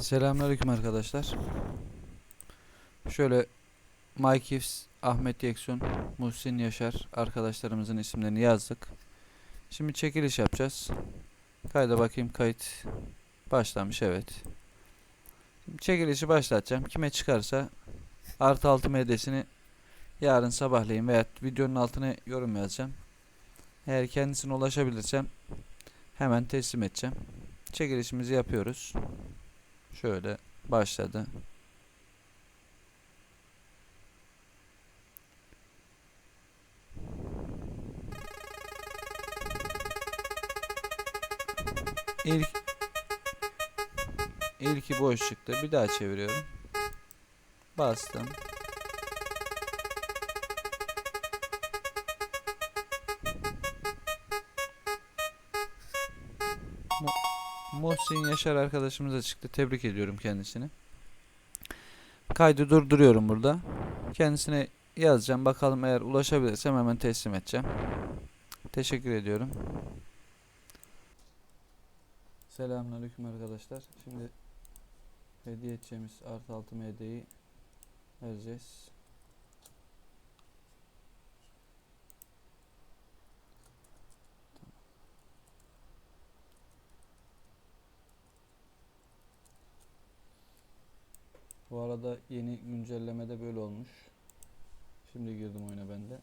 Selamünaleyküm arkadaşlar. Şöyle Mike Ifs, Ahmet Yeksun, Muhsin Yaşar arkadaşlarımızın isimlerini yazdık. Şimdi çekiliş yapacağız. Kayda bakayım kayıt başlamış evet. Şimdi çekilişi başlatacağım. Kime çıkarsa artı altı MD'sini yarın sabahleyin veya videonun altına yorum yazacağım. Eğer kendisine ulaşabilirsem hemen teslim edeceğim. Çekilişimizi yapıyoruz. Şöyle başladı. İlk ilki boş çıktı. Bir daha çeviriyorum. Bastım. Muhsin Yaşar arkadaşımıza çıktı. Tebrik ediyorum kendisini. Kaydı durduruyorum burada. Kendisine yazacağım. Bakalım eğer ulaşabilirsem hemen teslim edeceğim. Teşekkür ediyorum. Selamünaleyküm arkadaşlar. Şimdi hediye edeceğimiz artı altı MD'yi vereceğiz. Bu arada yeni güncellemede böyle olmuş. Şimdi girdim oyuna ben de.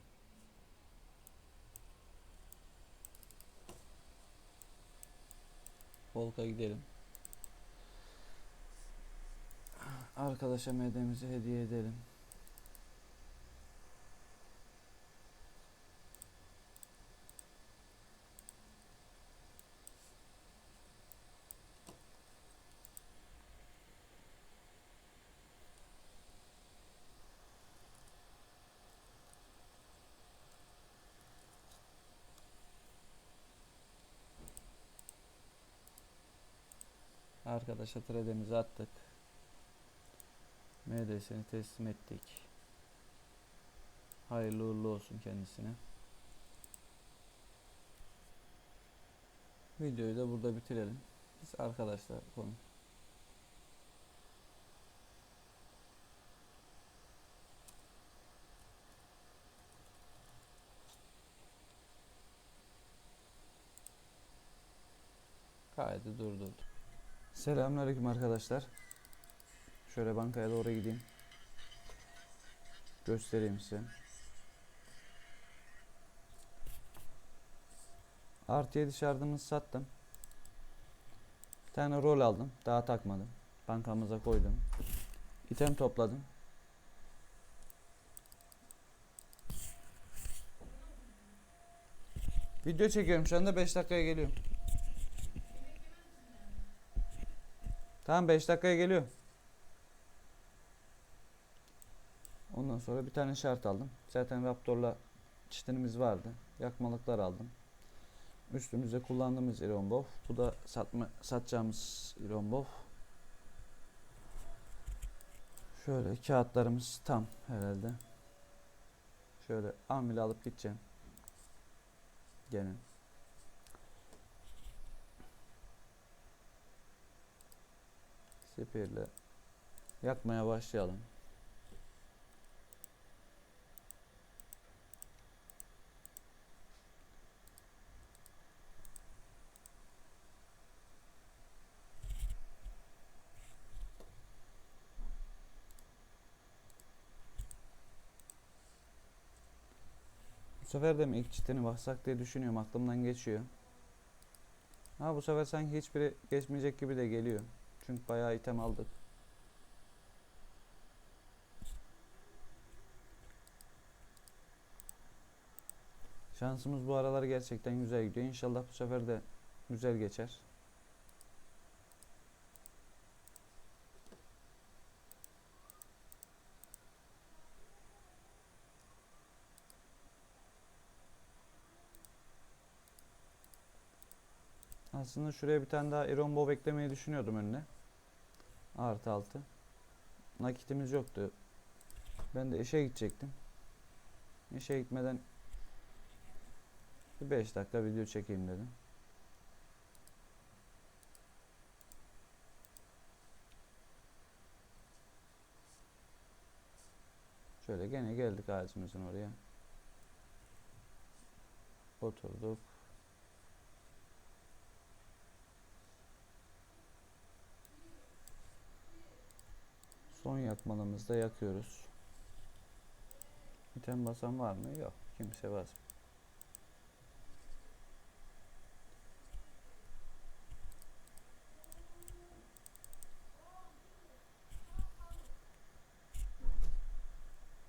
Volk'a gidelim. Arkadaşa MD'mizi hediye edelim. Arkadaşa trademizi attık. MD'sini teslim ettik. Hayırlı uğurlu olsun kendisine. Videoyu da burada bitirelim. Biz arkadaşlar konu. Kaydı durdurdu. Selamünaleyküm arkadaşlar. Şöyle bankaya doğru gideyim. Göstereyim size. Artı 7 şardımızı sattım. Bir tane rol aldım. Daha takmadım. Bankamıza koydum. İtem topladım. Video çekiyorum şu anda 5 dakikaya geliyorum. Tamam 5 dakikaya geliyor. Ondan sonra bir tane şart aldım. Zaten Raptor'la çitinimiz vardı. Yakmalıklar aldım. Üstümüzde kullandığımız Ironbow. Bu da satma, satacağımız Ironbow. Şöyle kağıtlarımız tam herhalde. Şöyle amil alıp gideceğim. Gene. Spirle yakmaya başlayalım. Bu sefer de mi ilk çitini baksak diye düşünüyorum. Aklımdan geçiyor. Ha bu sefer sanki hiçbiri geçmeyecek gibi de geliyor. Çünkü bayağı item aldık. Şansımız bu aralar gerçekten güzel gidiyor. İnşallah bu sefer de güzel geçer. Aslında şuraya bir tane daha Iron Bow eklemeyi düşünüyordum önüne. Artı 6. Nakitimiz yoktu. Ben de işe gidecektim. İşe gitmeden 5 dakika video çekeyim dedim. Şöyle gene geldik ağacımızın oraya. Oturduk. Son yakmalımızda yakıyoruz. İtem basan var mı? Yok. Kimse basmıyor.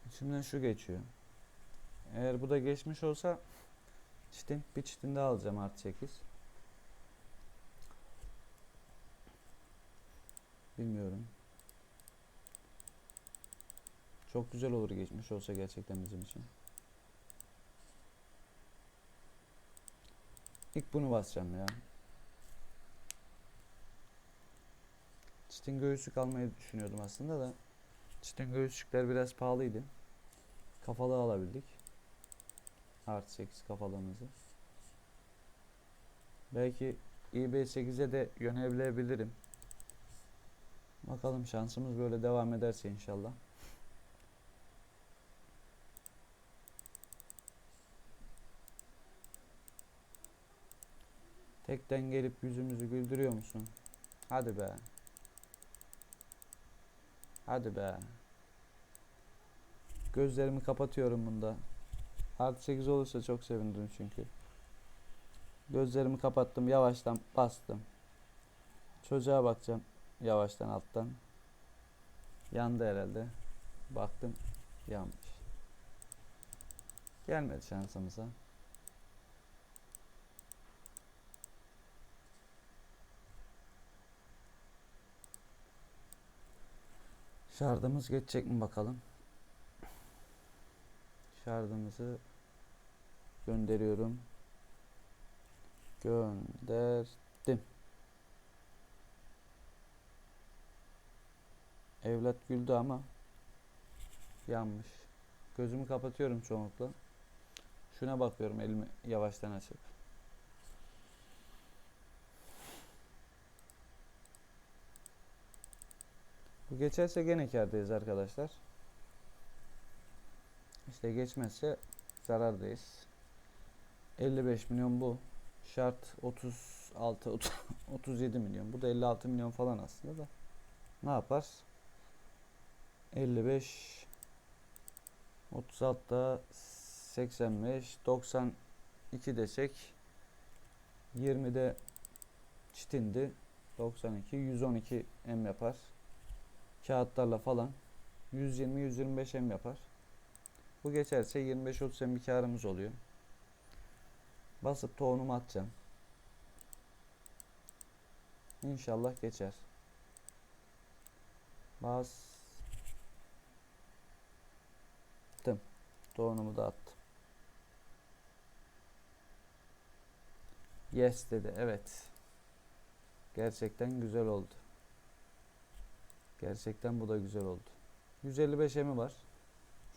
İçimden şu geçiyor. Eğer bu da geçmiş olsa çitin bir çitin alacağım artı 8. Bilmiyorum. Çok güzel olur geçmiş olsa gerçekten bizim için. İlk bunu basacağım ya. Çitin göğüslük almayı düşünüyordum aslında da. Çitin göğüslükler biraz pahalıydı. Kafalı alabildik. Artı 8 kafalığımızı. Belki IB8'e de yönelebilirim. Bakalım şansımız böyle devam ederse inşallah. Tekten gelip yüzümüzü güldürüyor musun? Hadi be. Hadi be. Gözlerimi kapatıyorum bunda. Artı 8 olursa çok sevinirim çünkü. Gözlerimi kapattım yavaştan bastım. Çocuğa bakacağım yavaştan alttan. Yandı herhalde. Baktım yanmış. Gelmedi şansımıza. Şardımız geçecek mi bakalım. Şardımızı gönderiyorum. Gönderdim. Evlat güldü ama yanmış. Gözümü kapatıyorum çoğunlukla. Şuna bakıyorum elimi yavaştan açıp. Bu geçerse gene kârdayız arkadaşlar. İşte geçmezse zarardayız. 55 milyon bu. Şart 36 30 37 milyon. Bu da 56 milyon falan aslında da. Ne yapar? 55 36 da 85 92 desek 20'de çitindi 92 112 M yapar kağıtlarla falan 120-125 M yapar. Bu geçerse 25-30 M bir karımız oluyor. Basıp tohumu atacağım. İnşallah geçer. Bastım. Tohumu da attım. Yes dedi. Evet. Gerçekten güzel oldu. Gerçekten bu da güzel oldu. 155 emi var.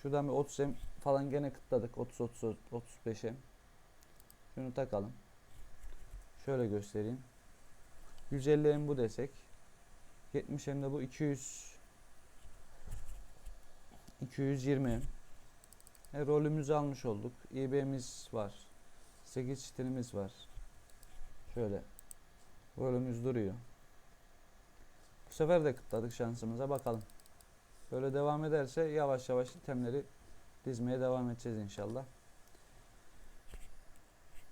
Şuradan bir 30 em falan gene kıtladık. 30 30 35 em. Şunu takalım. Şöyle göstereyim. 150 em bu desek. 70 em de bu 200 220 em. E, rolümüzü almış olduk. İB'miz var. 8 çitinimiz var. Şöyle. Rolümüz duruyor. Bu sefer de kıtladık şansımıza bakalım. Böyle devam ederse yavaş yavaş itemleri dizmeye devam edeceğiz inşallah.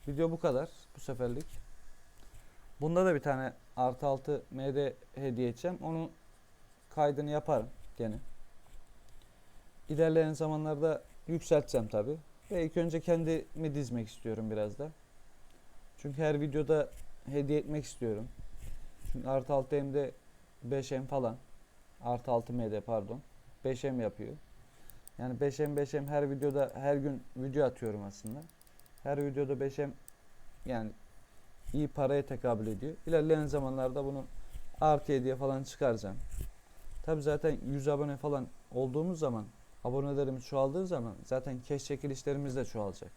Video bu kadar bu seferlik. Bunda da bir tane artı altı MD hediye edeceğim. Onu kaydını yaparım gene. İlerleyen zamanlarda yükselteceğim tabi. Ve ilk önce kendimi dizmek istiyorum biraz da. Çünkü her videoda hediye etmek istiyorum. Çünkü artı altı MD 5M falan. Artı 6 MD pardon. 5M yapıyor. Yani 5M 5M her videoda her gün video atıyorum aslında. Her videoda 5M yani iyi paraya tekabül ediyor. İlerleyen zamanlarda bunu artı hediye falan çıkaracağım. Tabi zaten 100 abone falan olduğumuz zaman abonelerimiz çoğaldığı zaman zaten keş çekilişlerimiz de çoğalacak.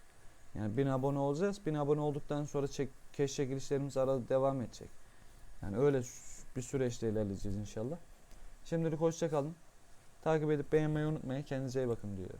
Yani 1000 abone olacağız. 1000 abone olduktan sonra çek, keş çekilişlerimiz arada devam edecek. Yani öyle bir süreçte ilerleyeceğiz inşallah. Şimdilik hoşça kalın. Takip edip beğenmeyi unutmayın. Kendinize iyi bakın diyor.